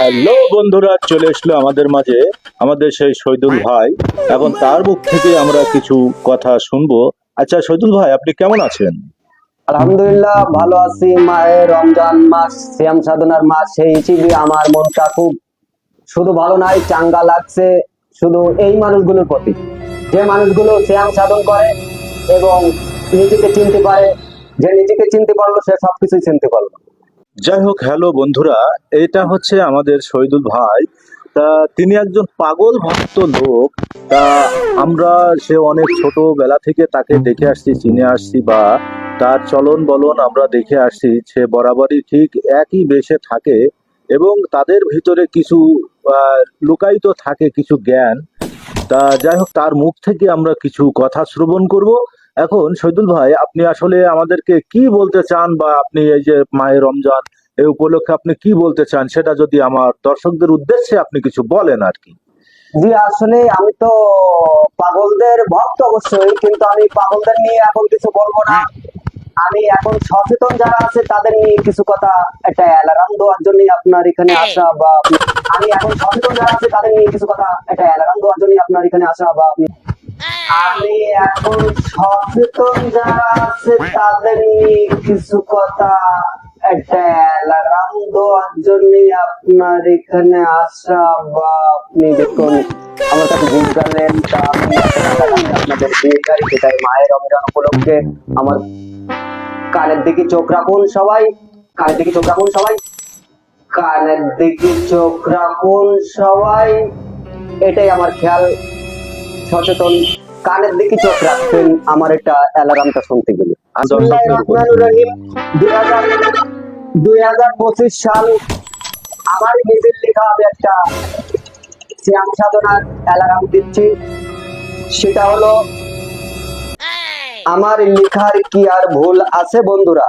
Hello বন্ধুরা, চলে এসলো আমাদের মাঝে, আমাদের সেই শহীদুল ভাই। এখন তার মুখ থেকে আমরা কিছু কথা শুনব। আচ্ছা শহীদুল ভাই, আপনি কেমন আছেন? আলহামদুলিল্লাহ, ভালো আছি। মায়ের রমজান মাস, শ্যাম সাধনার মাস, সেই হিসেবে আমার মনটা খুব শুধু ভালো নাই, চাঙ্গা লাগছে শুধু এই মানুষগুলোর প্রতি। যে মানুষগুলো শ্যাম সাধন করে এবং নিজেকে চিনতে পারে, যে নিজেকে চিনতে পারল, সে সবকিছুই চিনতে পারল। যাই হোক হ্যালো বন্ধুরা, এটা হচ্ছে আমাদের শহীদুল ভাই। তা তিনি একজন পাগল ভক্ত লোক। তা আমরা সে অনেক ছোটবেলা থেকে তাকে দেখে আসছি, চিনে আসছি বা তার চলন বলন আমরা দেখে আসছি। সে বরাবরই ঠিক একই বেশে থাকে এবং তাদের ভিতরে কিছু লুকায়িত থাকে কিছু জ্ঞান। তা যাই হোক, তার মুখ থেকে আমরা কিছু কথা শ্রবণ করব। এখন শহীদুল ভাই আপনি আসলে আমাদেরকে কি বলতে চান বা আপনি এই যে মায়ের রমজান এই উপলক্ষে আপনি কি বলতে চান সেটা যদি আমার দর্শকদের উদ্দেশ্যে আপনি কিছু বলেন আর কি। জি আসলে আমি তো পাগলদের ভক্ত অবশ্যই কিন্তু আমি পাগলদের নিয়ে এখন কিছু বলব না। আমি এখন সচেতন যারা আছে তাদের নিয়ে কিছু কথা একটা অ্যালার্ম দেওয়ার জন্য আপনার এখানে আসা বা আমি এখন সচেতন যারা আছে তাদের নিয়ে কিছু কথা একটা অ্যালার্ম দেওয়ার জন্য আপনার এখানে আসা বা আপনি আমি এখন সচেতন যারা আছে তাদের নিয়ে কিছু কথা। একটা অ্যালার্ম দেওয়ার জন্য আপনার এখানে আসা বা আপনি দেখুন আমার কাছে করলেন তা আমি আপনাদের বিয়ে গাড়ি সেটাই মায়ের রমজান উপলক্ষে আমার কানের দিকে চোখ রাখুন সবাই কানের দিকে চোখ রাখুন সবাই কানের দিকে চোখ রাখুন সবাই এটাই আমার খেয়াল সচেতন কানের দিকে চোখ রাখবেন আমার এটা অ্যালার্মটা শুনতে গেলে। দুই হাজার পঁচিশ সাল আমার নিজের লেখা আমি একটা শ্যাম সাধনার অ্যালার্ম দিচ্ছি। সেটা হলো আমার লেখার কি আর ভুল আছে বন্ধুরা?